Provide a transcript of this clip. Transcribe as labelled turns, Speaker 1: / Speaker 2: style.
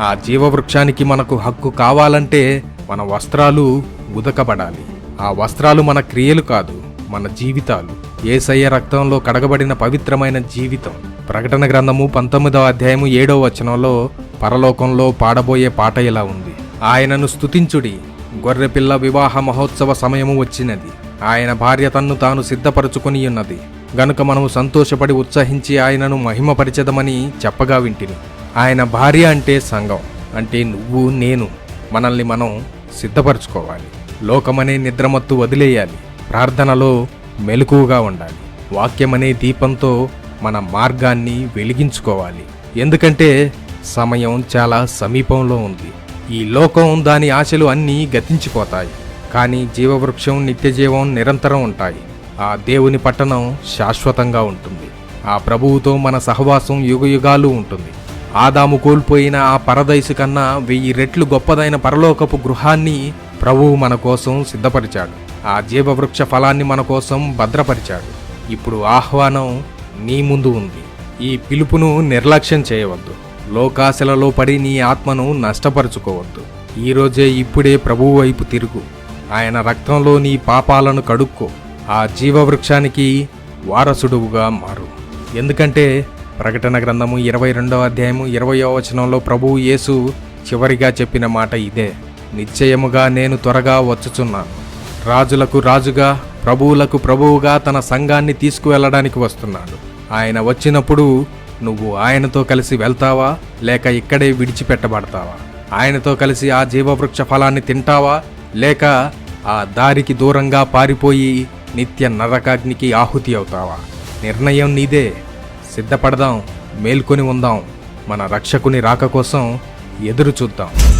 Speaker 1: ఆ జీవవృక్షానికి మనకు హక్కు కావాలంటే మన వస్త్రాలు ఉదకబడాలి. ఆ వస్త్రాలు మన క్రియలు కాదు మన జీవితాలు. ఏసయ్య రక్తంలో కడగబడిన పవిత్రమైన జీవితం. ప్రకటన గ్రంథము పంతొమ్మిదవ అధ్యాయము ఏడవ వచనంలో పరలోకంలో పాడబోయే పాట ఇలా ఉంది. ఆయనను స్తుతించుడి. గొర్రెపిల్ల వివాహ మహోత్సవ సమయము వచ్చినది. ఆయన భార్య తన్ను తాను సిద్ధపరచుకొని ఉన్నది. గనుక మనము సంతోషపడి ఉత్సహించి ఆయనను మహిమపరిచదమని చెప్పగా వింటిని. ఆయన భార్య అంటే సంఘం. అంటే నువ్వు నేను మనల్ని మనం సిద్ధపరచుకోవాలి. లోకమనే నిద్రమత్తు వదిలేయాలి. ప్రార్థనలో మెలకువగా ఉండాలి. వాక్యమనే దీపంతో మన మార్గాన్ని వెలిగించుకోవాలి. ఎందుకంటే సమయం చాలా సమీపంలో ఉంది. ఈ లోకం దాని ఆశలు అన్నీ గతించిపోతాయి. కానీ జీవవృక్షం నిత్యజీవం నిరంతరం ఉంటాయి. ఆ దేవుని పట్టణం శాశ్వతంగా ఉంటుంది. ఆ ప్రభువుతో మన సహవాసం యుగయుగాలు ఉంటుంది. ఆదాము కోల్పోయిన ఆ పరదైసు కన్నా వెయ్యి రెట్లు గొప్పదైన పరలోకపు గృహాన్ని ప్రభువు మన కోసం సిద్ధపరిచాడు. ఆ జీవవృక్ష ఫలాన్ని మన కోసం భద్రపరిచాడు. ఇప్పుడు ఆహ్వానం నీ ముందు ఉంది. ఈ పిలుపును నిర్లక్ష్యం చేయవద్దు. లోకాశలలో పడి నీ ఆత్మను నష్టపరుచుకోవద్దు. ఈరోజే ఇప్పుడే ప్రభువు వైపు తిరుగు. ఆయన రక్తంలో నీ పాపాలను కడుక్కో. ఆ జీవవృక్షానికి వారసుడువుగా మారు. ఎందుకంటే ప్రకటన గ్రంథము ఇరవై రెండవ అధ్యాయము ఇరవయో వచనంలో ప్రభువు యేసు చివరిగా చెప్పిన మాట ఇదే. నిశ్చయముగా నేను త్వరగా వచ్చుచున్నాను. రాజులకు రాజుగా ప్రభువులకు ప్రభువుగా తన సంఘాన్ని తీసుకువెళ్ళడానికి వస్తున్నాడు. ఆయన వచ్చినప్పుడు నువ్వు ఆయనతో కలిసి వెళ్తావా? లేక ఇక్కడే విడిచిపెట్టబడతావా? ఆయనతో కలిసి ఆ జీవవృక్ష ఫలాన్ని తింటావా? లేక ఆ దారికి దూరంగా పారిపోయి నిత్య నరకాగ్నికి ఆహుతి అవుతావా? నిర్ణయం నీదే. సిద్ధపడదాం మేల్కొని ఉందాం. మన రక్షకుని రాక కోసం ఎదురు చూద్దాం.